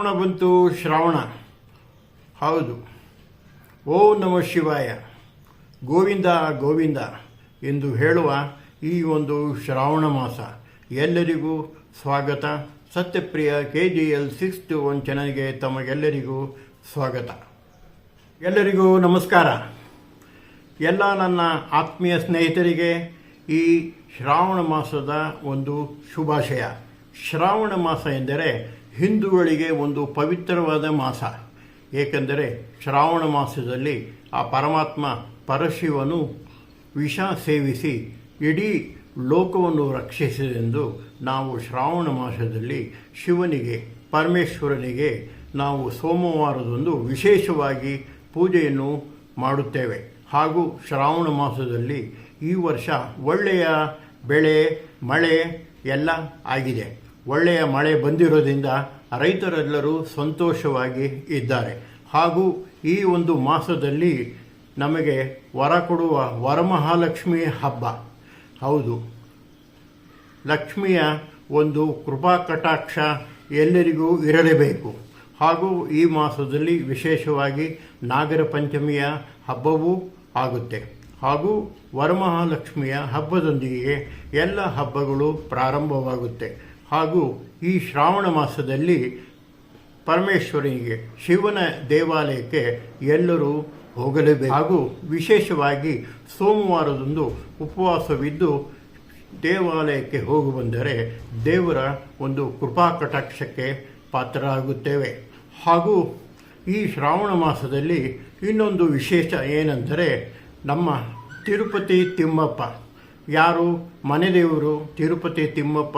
ಶ್ರಾವಣ ಬಂತು ಶ್ರಾವಣ. ಹೌದು. ಓ ನಮ ಶಿವಾಯ. ಗೋವಿಂದ ಗೋವಿಂದ ಎಂದು ಹೇಳುವ ಈ ಒಂದು ಶ್ರಾವಣ ಮಾಸ. ಎಲ್ಲರಿಗೂ ಸ್ವಾಗತ. Satyapriya K G L six two one ಚಾನಲ್ಗೆ ತಮಗೆಲ್ಲರಿಗೂ ಸ್ವಾಗತ. ಎಲ್ಲರಿಗೂ ನಮಸ್ಕಾರ. ಎಲ್ಲ ನನ್ನ ಆತ್ಮೀಯ ಸ್ನೇಹಿತರಿಗೆ ಈ ಶ್ರಾವಣ ಮಾಸದ ಒಂದು ಶುಭಾಶಯ. ಶ್ರಾವಣ ಮಾಸ ಎಂದರೆ ಹಿಂದೂಗಳಿಗೆ ಒಂದು ಪವಿತ್ರವಾದ ಮಾಸ. ಏಕೆಂದರೆ ಶ್ರಾವಣ ಮಾಸದಲ್ಲಿ ಆ ಪರಮಾತ್ಮ ಪರಶಿವನು ವಿಷ ಸೇವಿಸಿ ಇಡೀ ಲೋಕವನ್ನು ರಕ್ಷಿಸಿದೆಂದು ನಾವು ಶ್ರಾವಣ ಮಾಸದಲ್ಲಿ ಶಿವನಿಗೆ, ಪರಮೇಶ್ವರನಿಗೆ ನಾವು ಸೋಮವಾರದಂದು ವಿಶೇಷವಾಗಿ ಪೂಜೆಯನ್ನು ಮಾಡುತ್ತೇವೆ. ಹಾಗೂ ಶ್ರಾವಣ ಮಾಸದಲ್ಲಿ ಈ ವರ್ಷ ಒಳ್ಳೆಯ ಬೆಳೆ, ಮಳೆ ಎಲ್ಲ ಆಗಿದೆ. ಒಳ್ಳೆಯ ಮಳೆ ಬಂದಿರೋದ್ರಿಂದ ರೈತರೆಲ್ಲರೂ ಸಂತೋಷವಾಗಿ ಇದ್ದಾರೆ. ಹಾಗೂ ಈ ಒಂದು ಮಾಸದಲ್ಲಿ ನಮಗೆ ವರ ಕೊಡುವ ವರಮಹಾಲಕ್ಷ್ಮಿ ಹಬ್ಬ. ಹೌದು. ಲಕ್ಷ್ಮಿಯ ಒಂದು ಕೃಪಾ ಕಟಾಕ್ಷ ಎಲ್ಲರಿಗೂ ಇರಲೇಬೇಕು. ಹಾಗೂ ಈ ಮಾಸದಲ್ಲಿ ವಿಶೇಷವಾಗಿ ನಾಗರ ಪಂಚಮಿಯ ಹಬ್ಬವೂ ಆಗುತ್ತೆ. ಹಾಗೂ ವರಮಹಾಲಕ್ಷ್ಮಿಯ ಹಬ್ಬದೊಂದಿಗೆ ಎಲ್ಲ ಹಬ್ಬಗಳು ಪ್ರಾರಂಭವಾಗುತ್ತೆ. ಹಾಗೂ ಈ ಶ್ರಾವಣ ಮಾಸದಲ್ಲಿ ಪರಮೇಶ್ವರನಿಗೆ ಶಿವನ ದೇವಾಲಯಕ್ಕೆ ಎಲ್ಲರೂ ಹೋಗಲೇಬೇಕು. ಹಾಗೂ ವಿಶೇಷವಾಗಿ ಸೋಮವಾರದಂದು ಉಪವಾಸವಿದ್ದು ದೇವಾಲಯಕ್ಕೆ ಹೋಗಿ ಬಂದರೆ ದೇವರ ಒಂದು ಕೃಪಾ ಕಟಾಕ್ಷಕ್ಕೆ ಪಾತ್ರರಾಗುತ್ತೇವೆ. ಹಾಗೂ ಈ ಶ್ರಾವಣ ಮಾಸದಲ್ಲಿ ಇನ್ನೊಂದು ವಿಶೇಷ ಏನೆಂದರೆ ನಮ್ಮ ತಿರುಪತಿ ತಿಮ್ಮಪ್ಪ. ಯಾರು ಮನೆದೇವರು ತಿರುಪತಿ ತಿಮ್ಮಪ್ಪ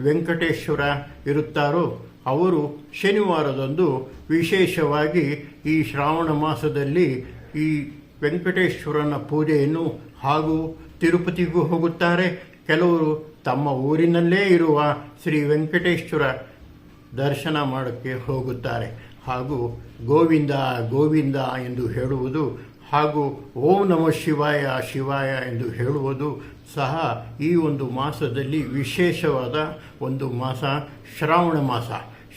ವೆಂಕಟೇಶ್ವರ ಇರುತ್ತಾರೋ ಅವರು ಶನಿವಾರದಂದು ವಿಶೇಷವಾಗಿ ಈ ಶ್ರಾವಣ ಮಾಸದಲ್ಲಿ ಈ ವೆಂಕಟೇಶ್ವರನ ಪೂಜೆಯನ್ನು ಹಾಗೂ ತಿರುಪತಿಗೂ ಹೋಗುತ್ತಾರೆ. ಕೆಲವರು ತಮ್ಮ ಊರಿನಲ್ಲೇ ಇರುವ ಶ್ರೀ ವೆಂಕಟೇಶ್ವರ ದರ್ಶನ ಮಾಡೋಕ್ಕೆ ಹೋಗುತ್ತಾರೆ. ಹಾಗೂ ಗೋವಿಂದ ಗೋವಿಂದ ಎಂದು ಹೇಳುವುದು ಹಾಗೂ ಓಂ ನಮ ಶಿವಾಯ ಶಿವಾಯ ಎಂದು ಹೇಳುವುದು ಸಹ ಈ ಒಂದು ಮಾಸದಲ್ಲಿ ವಿಶೇಷವಾದ ಒಂದು ಮಾಸ, ಶ್ರಾವಣ ಮಾಸ.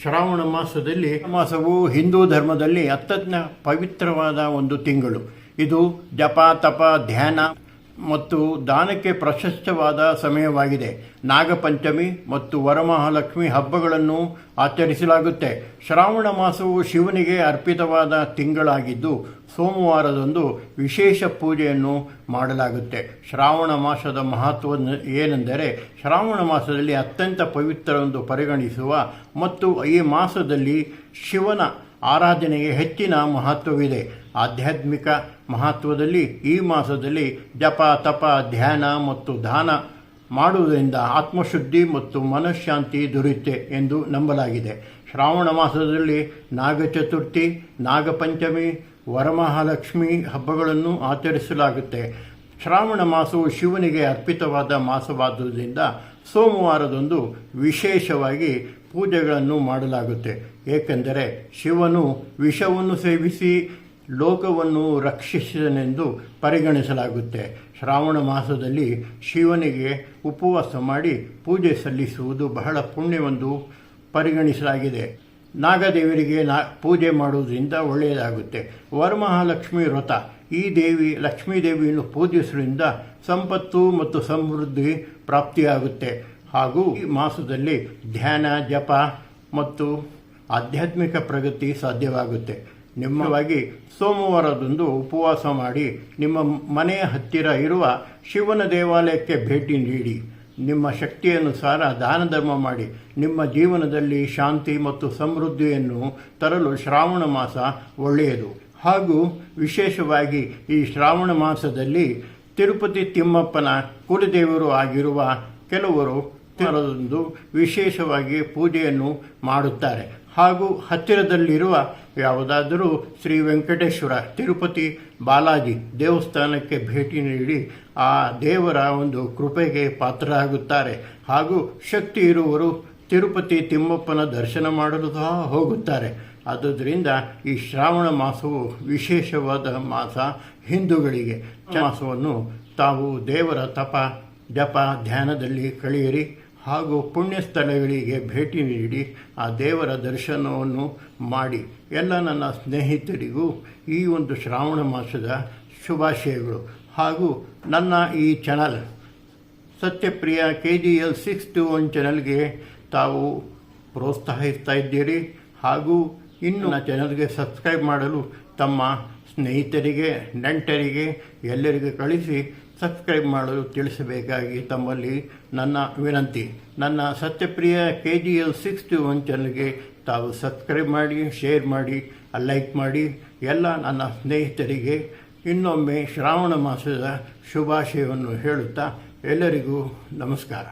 ಶ್ರಾವಣ ಮಾಸದಲ್ಲಿ ಮಾಸವು ಹಿಂದೂ ಧರ್ಮದಲ್ಲಿ ಅತ್ಯಂತ ಪವಿತ್ರವಾದ ಒಂದು ತಿಂಗಳು. ಇದು ಜಪ, ತಪ, ಧ್ಯಾನ ಮತ್ತು ದಾನಕ್ಕೆ ಪ್ರಶಸ್ತವಾದ ಸಮಯವಾಗಿದೆ. ನಾಗಪಂಚಮಿ ಮತ್ತು ವರಮಹಾಲಕ್ಷ್ಮಿ ಹಬ್ಬಗಳನ್ನು ಆಚರಿಸಲಾಗುತ್ತೆ. ಶ್ರಾವಣ ಮಾಸವು ಶಿವನಿಗೆ ಅರ್ಪಿತವಾದ ತಿಂಗಳಾಗಿದ್ದು, ಸೋಮವಾರದಂದು ವಿಶೇಷ ಪೂಜೆಯನ್ನು ಮಾಡಲಾಗುತ್ತೆ. ಶ್ರಾವಣ ಮಾಸದ ಮಹತ್ವ ಏನೆಂದರೆ ಶ್ರಾವಣ ಮಾಸದಲ್ಲಿ ಅತ್ಯಂತ ಪವಿತ್ರವೆಂದು ಪರಿಗಣಿಸುವ ಮತ್ತು ಈ ಮಾಸದಲ್ಲಿ ಶಿವನ ಆರಾಧನೆಗೆ ಹೆಚ್ಚಿನ ಮಹತ್ವವಿದೆ. ಆಧ್ಯಾತ್ಮಿಕ ಮಹತ್ವದಲ್ಲಿ ಈ ಮಾಸದಲ್ಲಿ ಜಪ, ತಪ, ಧ್ಯಾನ ಮತ್ತು ದಾನ ಮಾಡುವುದರಿಂದ ಆತ್ಮಶುದ್ಧಿ ಮತ್ತು ಮನಃಶಾಂತಿ ದೊರೆಯುತ್ತೆ ಎಂದು ನಂಬಲಾಗಿದೆ. ಶ್ರಾವಣ ಮಾಸದಲ್ಲಿ ನಾಗಚತುರ್ಥಿ, ನಾಗಪಂಚಮಿ, ವರಮಹಾಲಕ್ಷ್ಮಿ ಹಬ್ಬಗಳನ್ನು ಆಚರಿಸಲಾಗುತ್ತೆ. ಶ್ರಾವಣ ಮಾಸವು ಶಿವನಿಗೆ ಅರ್ಪಿತವಾದ ಮಾಸವಾದುದರಿಂದ ಸೋಮವಾರದಂದು ವಿಶೇಷವಾಗಿ ಪೂಜೆಗಳನ್ನು ಮಾಡಲಾಗುತ್ತೆ. ಏಕೆಂದರೆ ಶಿವನು ವಿಷವನ್ನು ಸೇವಿಸಿ ಲೋಕವನ್ನು ರಕ್ಷಿಸಿದನೆಂದು ಪರಿಗಣಿಸಲಾಗುತ್ತೆ. ಶ್ರಾವಣ ಮಾಸದಲ್ಲಿ ಶಿವನಿಗೆ ಉಪವಾಸ ಮಾಡಿ ಪೂಜೆ ಸಲ್ಲಿಸುವುದು ಬಹಳ ಪುಣ್ಯವೆಂದು ಪರಿಗಣಿಸಲಾಗಿದೆ. ನಾಗದೇವರಿಗೆ ನಾ ಪೂಜೆ ಮಾಡುವುದರಿಂದ ಒಳ್ಳೆಯದಾಗುತ್ತೆ. ವರಮಹಾಲಕ್ಷ್ಮಿ ವ್ರತ. ಈ ದೇವಿ ಲಕ್ಷ್ಮೀ ದೇವಿಯನ್ನು ಪೂಜಿಸುವುದರಿಂದ ಸಂಪತ್ತು ಮತ್ತು ಸಮೃದ್ಧಿ ಪ್ರಾಪ್ತಿಯಾಗುತ್ತೆ. ಹಾಗೂ ಈ ಮಾಸದಲ್ಲಿ ಧ್ಯಾನ, ಜಪ ಮತ್ತು ಆಧ್ಯಾತ್ಮಿಕ ಪ್ರಗತಿ ಸಾಧ್ಯವಾಗುತ್ತೆ. ನಿಮ್ಮವಾಗಿ ಸೋಮವಾರದಂದು ಉಪವಾಸ ಮಾಡಿ ನಿಮ್ಮ ಮನೆಯ ಹತ್ತಿರ ಇರುವ ಶಿವನ ದೇವಾಲಯಕ್ಕೆ ಭೇಟಿ ನೀಡಿ. ನಿಮ್ಮ ಶಕ್ತಿಯನುಸಾರ ದಾನ ಧರ್ಮ ಮಾಡಿ. ನಿಮ್ಮ ಜೀವನದಲ್ಲಿ ಶಾಂತಿ ಮತ್ತು ಸಮೃದ್ಧಿಯನ್ನು ತರಲು ಶ್ರಾವಣ ಮಾಸ ಒಳ್ಳೆಯದು. ಹಾಗೂ ವಿಶೇಷವಾಗಿ ಈ ಶ್ರಾವಣ ಮಾಸದಲ್ಲಿ ತಿರುಪತಿ ತಿಮ್ಮಪ್ಪನ ಕುಲದೇವರು ಆಗಿರುವ ಕೆಲವರು ತಿರುಪತಿಯಂದು ವಿಶೇಷವಾಗಿ ಪೂಜೆಯನ್ನು ಮಾಡುತ್ತಾರೆ. ಹಾಗೂ ಹತ್ತಿರದಲ್ಲಿರುವ ಯಾವುದಾದರೂ ಶ್ರೀ ವೆಂಕಟೇಶ್ವರ ತಿರುಪತಿ ಬಾಲಾಜಿ ದೇವಸ್ಥಾನಕ್ಕೆ ಭೇಟಿ ನೀಡಿ ಆ ದೇವರ ಒಂದು ಕೃಪೆಗೆ ಪಾತ್ರರಾಗುತ್ತಾರೆ. ಹಾಗೂ ಶಕ್ತಿ ಇರುವರು ತಿರುಪತಿ ತಿಮ್ಮಪ್ಪನ ದರ್ಶನ ಮಾಡಲು ಸಹ ಹೋಗುತ್ತಾರೆ. ಆದುದರಿಂದ ಈ ಶ್ರಾವಣ ಮಾಸವು ವಿಶೇಷವಾದ ಮಾಸ ಹಿಂದೂಗಳಿಗೆ. ಮಾಸವನ್ನು ತಾವು ದೇವರ ತಪ, ಜಪ, ಧ್ಯಾನದಲ್ಲಿ ಕಳೆಯಿರಿ. ಹಾಗೂ ಪುಣ್ಯ ಸ್ಥಳಗಳಿಗೆ ಭೇಟಿ ನೀಡಿ ಆ ದೇವರ ದರ್ಶನವನ್ನು ಮಾಡಿ. ಎಲ್ಲ ನನ್ನ ಸ್ನೇಹಿತರಿಗೂ ಈ ಒಂದು ಶ್ರಾವಣ ಮಾಸದ ಶುಭಾಶಯಗಳು. ಹಾಗೂ ನನ್ನ ಈ channel Satyapriya K G L six two one ಚಾನಲ್ಗೆ ತಾವು ಪ್ರೋತ್ಸಾಹಿಸ್ತಾ ಇದ್ದೀರಿ. ಹಾಗೂ ಇನ್ನು ನನ್ನ ಚಾನಲ್ಗೆ ಸಬ್ಸ್ಕ್ರೈಬ್ ಮಾಡಲು ತಮ್ಮ ಸ್ನೇಹಿತರಿಗೆ, ನೆಂಟರಿಗೆ, ಎಲ್ಲರಿಗೂ ಕಳಿಸಿ ಸಬ್ಸ್ಕ್ರೈಬ್ ಮಾಡಲು ತಿಳಿಸಬೇಕಾಗಿ ತಮ್ಮಲ್ಲಿ ನನ್ನ ವಿನಂತಿ. ನನ್ನ Satyapriya K G L six two one ಚಾನಲ್ಗೆ ತಾವು ಸಬ್ಸ್ಕ್ರೈಬ್ ಮಾಡಿ ಶೇರ್ ಮಾಡಿ ಲೈಕ್ ಮಾಡಿ, ಎಲ್ಲ ನನ್ನ ಸ್ನೇಹಿತರಿಗೆ ಇನ್ನೊಮ್ಮೆ ಶ್ರಾವಣ ಮಾಸದ ಶುಭಾಶಯವನ್ನು ಹೇಳುತ್ತಾ ಎಲ್ಲರಿಗೂ ನಮಸ್ಕಾರ.